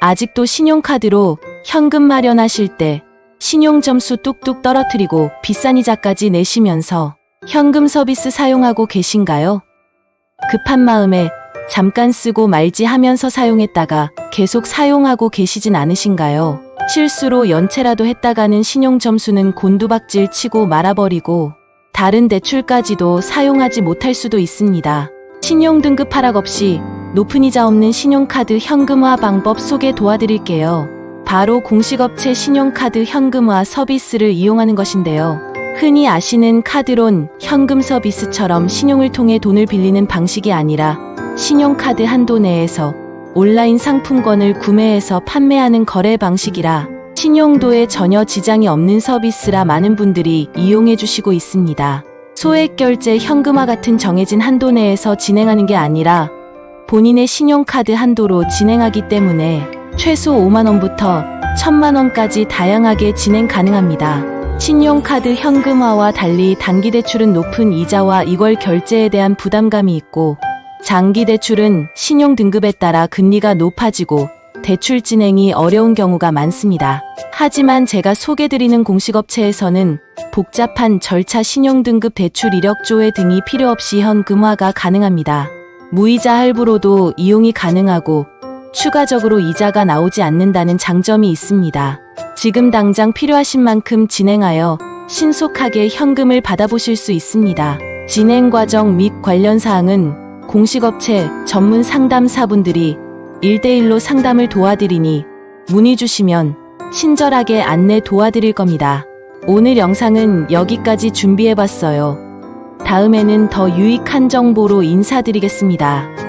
아직도 신용카드로 현금 마련하실 때 신용 점수 뚝뚝 떨어뜨리고 비싼 이자까지 내시면서 현금 서비스 사용하고 계신가요? 급한 마음에 잠깐 쓰고 말지 하면서 사용했다가 계속 사용하고 계시진 않으신가요? 실수로 연체라도 했다가는 신용 점수는 곤두박질 치고 말아버리고 다른 대출까지도 사용하지 못할 수도 있습니다. 신용 등급 하락 없이 높은 이자 없는 신용카드 현금화 방법 소개 도와드릴게요. 바로 공식업체 신용카드 현금화 서비스를 이용하는 것인데요. 흔히 아시는 카드론, 현금 서비스처럼 신용을 통해 돈을 빌리는 방식이 아니라 신용카드 한도 내에서 온라인 상품권을 구매해서 판매하는 거래 방식이라 신용도에 전혀 지장이 없는 서비스라 많은 분들이 이용해 주시고 있습니다. 소액 결제 현금화 같은 정해진 한도 내에서 진행하는 게 아니라 본인의 신용카드 한도로 진행하기 때문에 최소 5만원부터 1000만원까지 다양하게 진행 가능합니다. 신용카드 현금화와 달리 단기 대출은 높은 이자와 이월 결제에 대한 부담감이 있고 장기 대출은 신용 등급에 따라 금리가 높아지고 대출 진행이 어려운 경우가 많습니다. 하지만 제가 소개드리는 공식업체에서는 복잡한 절차 신용 등급 대출 이력 조회 등이 필요 없이 현금화가 가능합니다. 무이자 할부로도 이용이 가능하고 추가적으로 이자가 나오지 않는다는 장점이 있습니다. 지금 당장 필요하신 만큼 진행하여 신속하게 현금을 받아보실 수 있습니다. 진행 과정 및 관련 사항은 공식업체 전문 상담사분들이 1대1로 상담을 도와드리니 문의 주시면 친절하게 안내 도와드릴 겁니다. 오늘 영상은 여기까지 준비해봤어요. 다음에는 더 유익한 정보로 인사드리겠습니다.